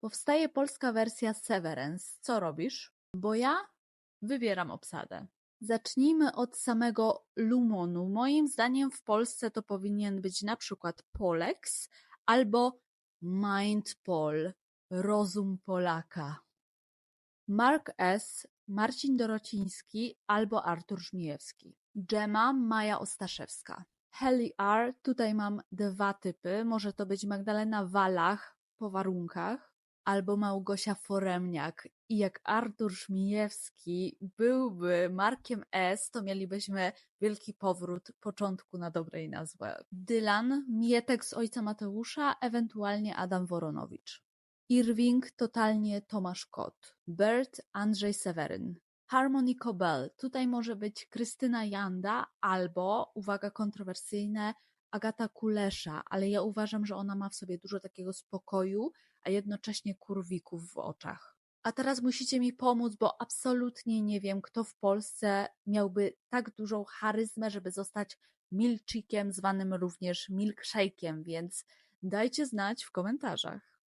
Powstaje polska wersja Severance. Co robisz? Bo ja wybieram obsadę. Zacznijmy od samego Lumonu. Moim zdaniem w Polsce to powinien być na przykład Polex albo Mindpol, rozum Polaka. Mark S., Marcin Dorociński albo Artur Żmijewski. Dżema Maja Ostaszewska. Heli R. Tutaj mam dwa typy. Może to być Magdalena Walach po warunkach albo Małgosia Foremniak. I jak Artur Żmijewski byłby Markiem S., to mielibyśmy wielki powrót początku na dobre i na złe. Dylan, Mietek z ojca Mateusza, ewentualnie Adam Woronowicz. Irving, totalnie Tomasz Kot. Bert, Andrzej Seweryn. Harmony Cobell. Tutaj może być Krystyna Janda albo, uwaga kontrowersyjne, Agata Kulesza, ale ja uważam, że ona ma w sobie dużo takiego spokoju, a jednocześnie kurwików w oczach. A teraz musicie mi pomóc, bo absolutnie nie wiem, kto w Polsce miałby tak dużą charyzmę, żeby zostać milczykiem, zwanym również milkshake'iem, więc dajcie znać w komentarzach.